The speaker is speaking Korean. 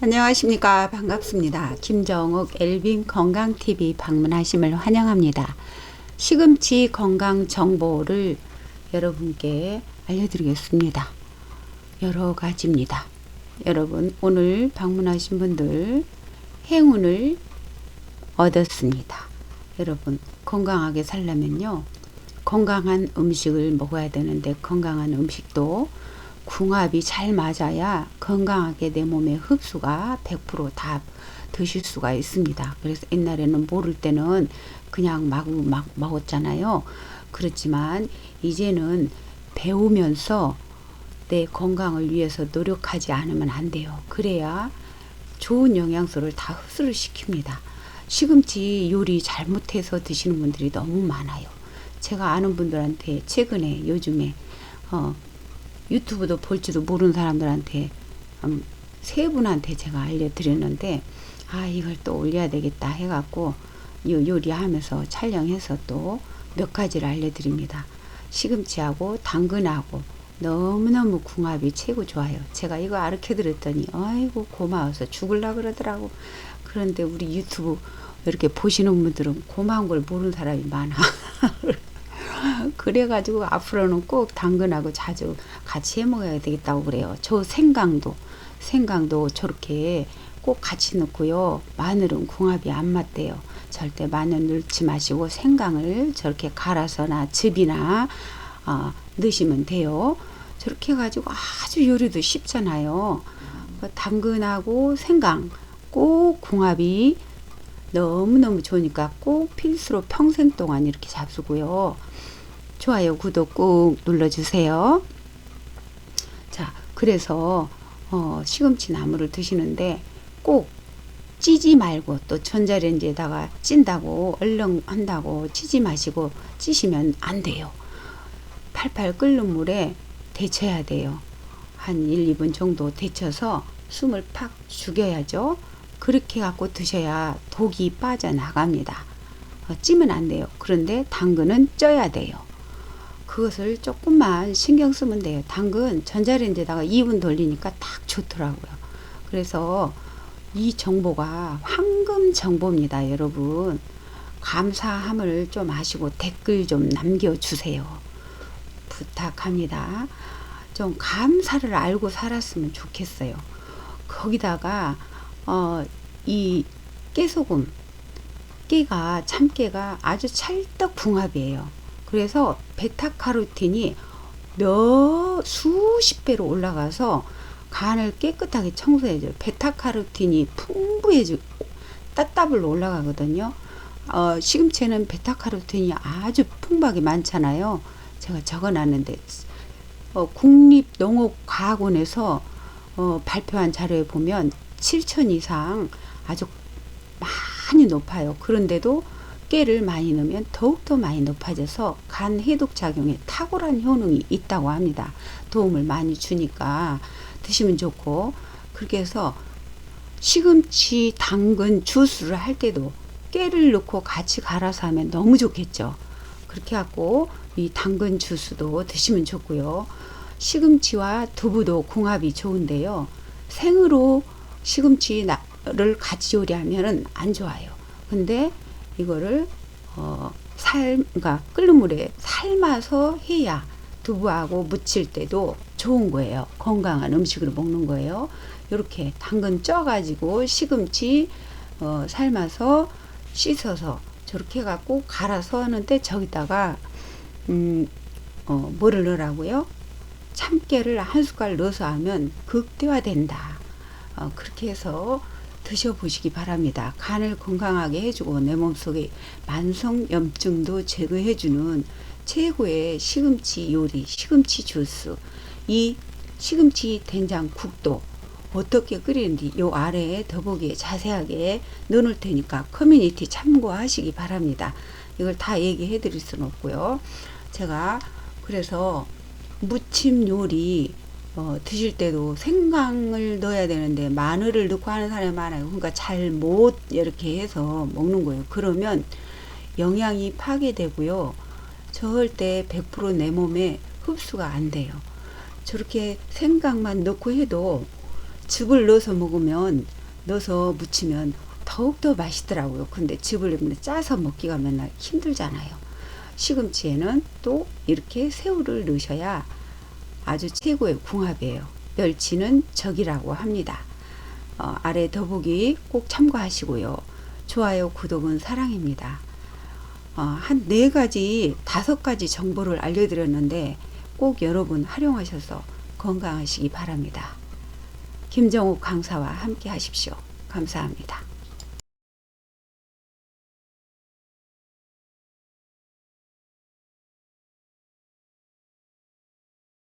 안녕하십니까 반갑습니다. 김정욱 엘빈 건강TV 방문하심을 환영합니다. 시금치 건강 정보를 여러분께 알려드리겠습니다. 여러 가지입니다. 여러분 오늘 방문하신 분들 행운을 얻었습니다. 여러분 건강하게 살려면요 건강한 음식을 먹어야 되는데 건강한 음식도 궁합이 잘 맞아야 건강하게 내 몸에 흡수가 100%다 드실 수가 있습니다. 그래서 옛날에는 모를 때는 그냥 마구 막 먹었잖아요. 그렇지만 이제는 배우면서 내 건강을 위해서 노력하지 않으면 안 돼요. 그래야 좋은 영양소를 다 흡수를 시킵니다. 시금치 요리 잘못해서 드시는 분들이 너무 많아요. 제가 아는 분들한테 최근에 요즘에 어, 유튜브도 볼지도 모르는 사람들한테 음, 세 분한테 제가 알려드렸는데 아 이걸 또 올려야 되겠다 해갖고 요 요리하면서 촬영해서 또 몇 가지를 알려드립니다. 시금치하고 당근하고 너무너무 궁합이 최고 좋아요. 제가 이거 아르켜 드렸더니 아이고 고마워서 죽을라 그러더라고. 그런데 우리 유튜브 이렇게 보시는 분들은 고마운 걸 모르는 사람이 많아. 그래가지고 앞으로는 꼭 당근하고 자주 같이 해 먹어야 되겠다고 그래요. 저 생강도 생강도 저렇게 꼭 같이 넣고요. 마늘은 궁합이 안 맞대요. 절대 마늘 넣지 마시고 생강을 저렇게 갈아서나 즙이나 어, 넣으시면 돼요. 저렇게 해가지고 아주 요리도 쉽잖아요. 그 당근하고 생강 꼭 궁합이 너무너무 좋으니까 꼭 필수로 평생 동안 이렇게 잡수고요. 좋아요, 구독 꾹 눌러주세요. 자, 그래서 어, 시금치 나물을 드시는데 꼭 찌지 말고 또 전자레인지에다가 찐다고 얼른 한다고 찌지 마시고 찌시면 안 돼요. 팔팔 끓는 물에 데쳐야 돼요. 한 1, 2분 정도 데쳐서 숨을 팍 죽여야죠. 그렇게 갖고 드셔야 독이 빠져나갑니다. 어, 찌면 안 돼요. 그런데 당근은 쪄야 돼요. 그것을 조금만 신경 쓰면 돼요. 당근 전자레인지에다가 2분 돌리니까 딱 좋더라고요. 그래서 이 정보가 황금 정보입니다, 여러분. 감사함을 좀 하시고 댓글 좀 남겨주세요. 부탁합니다. 좀 감사를 알고 살았으면 좋겠어요. 거기다가 어, 이 깨소금, 깨가 참깨가 아주 찰떡궁합이에요. 그래서 베타카로틴이 몇 수십 배로 올라가서 간을 깨끗하게 청소해줘요. 베타카로틴이 풍부해지고 따따블로 올라가거든요. 어, 시금치에는 베타카로틴이 아주 풍부하게 많잖아요. 제가 적어놨는데 어, 국립농업과학원에서 어, 발표한 자료에 보면 7천 이상 아주 많이 높아요. 그런데도 깨를 많이 넣으면 더욱더 많이 높아져서 간 해독 작용에 탁월한 효능이 있다고 합니다. 도움을 많이 주니까 드시면 좋고 그렇게 해서 시금치, 당근, 주스를 할 때도 깨를 넣고 같이 갈아서 하면 너무 좋겠죠. 그렇게 하고 이 당근 주스도 드시면 좋고요. 시금치와 두부도 궁합이 좋은데요. 생으로 시금치를 같이 요리하면은 안 좋아요. 근데 이거를 어, 삶, 그러니까 끓는 물에 삶아서 해야 두부하고 무칠 때도 좋은 거예요. 건강한 음식으로 먹는 거예요. 이렇게 당근 쪄가지고 시금치 어, 삶아서 씻어서 저렇게 해갖고 갈아서 하는데 저기다가 음, 어, 뭐를 넣으라고요? 참깨를 한 숟갈 넣어서 하면 극대화된다. 어, 그렇게 해서 드셔보시기 바랍니다. 간을 건강하게 해주고 내 몸속에 만성염증도 제거해주는 최고의 시금치 요리, 시금치 주스. 이 시금치 된장국도 어떻게 끓이는지 요 아래에 더보기에 자세하게 넣어놓을 테니까 커뮤니티 참고하시기 바랍니다. 이걸 다 얘기해 드릴 수는 없고요. 제가 그래서 무침 요리 어, 드실 때도 생강을 넣어야 되는데 마늘을 넣고 하는 사람이 많아요. 그러니까 잘 못 이렇게 해서 먹는 거예요. 그러면 영양이 파괴되고요. 절대 100%내 몸에 흡수가 안 돼요. 저렇게 생강만 넣고 해도 즙을 넣어서 먹으면 넣어서 무치면 더욱더 맛있더라고요. 근데 즙을 짜서 먹기가 맨날 힘들잖아요. 시금치에는 또 이렇게 새우를 넣으셔야 아주 최고의 궁합이에요. 멸치는 적이라고 합니다. 어, 아래 더보기 꼭 참고하시고요. 좋아요, 구독은 사랑입니다. 어, 한네 가지, 다섯 가지 정보를 알려드렸는데 꼭 여러분 활용하셔서 건강하시기 바랍니다. 김정욱 강사와 함께 하십시오. 감사합니다.